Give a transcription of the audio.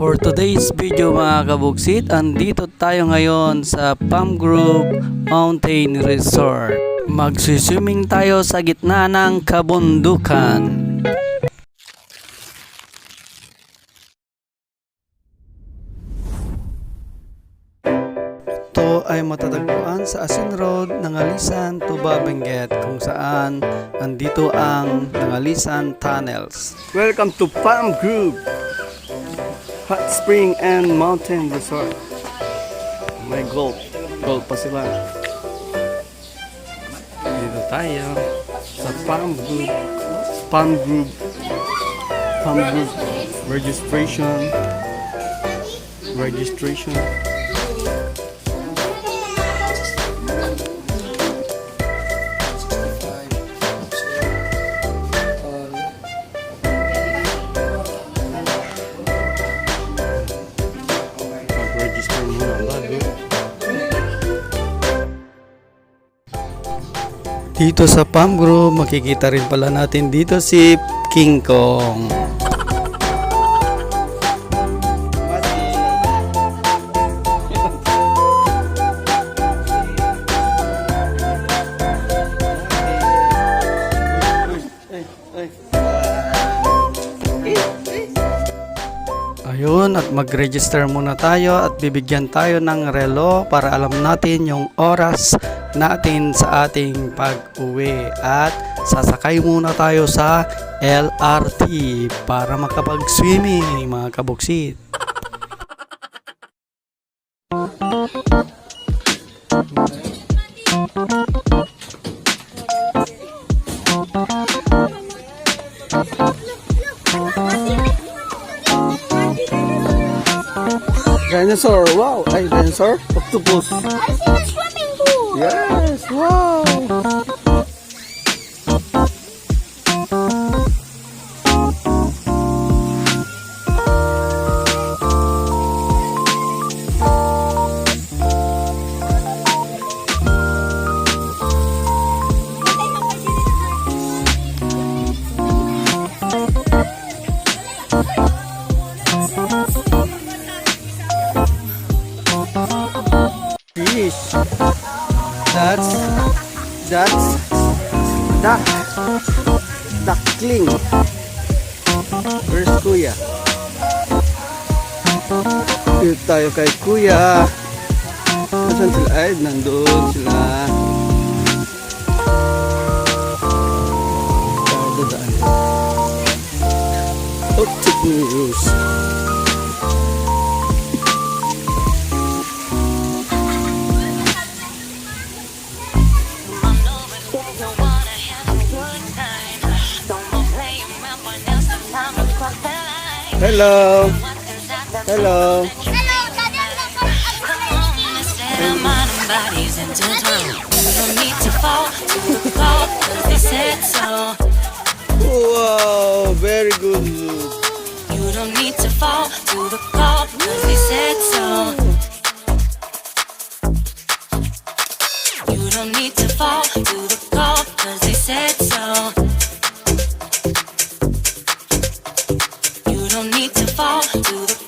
For today's video mga kabuksit, andito tayo ngayon sa Palm Grove Mountain Resort. Magsiswimming tayo sa gitna ng kabundukan. Ito ay matatagpuan sa Asin Road, Nangalisan, Tuba, Benguet kung saan andito ang Nangalisan Tunnels. Welcome to Palm Grove Hot Spring and Mountain Resort. May gold. Gold pa sila. Dito tayo sa Palm Grove. Palm Grove. Palm Grove registration. Registration. Dito sa Palm Grove, makikita rin pala natin dito si King Kong. Ayun, at mag-register muna tayo at bibigyan tayo ng relo para alam natin yung oras natin sa ating pag-uwi. At sasakay muna tayo sa LRT para makapag-swimming mga kabuksit. Dinosaur, wow! Ay, dinosaur? Octopus. I see a swimming pool. Yes, wow! Fish. That's that's duck. Duckling. Where's Kuya? Dito tayo kay Kuya. Nasaan sila? Ay, nandun sila. Dadaan. Octopus. They Hello. so. Wow, very good. You don't need to fall to the floor, 'cause they said so. You don't need to fall to the to the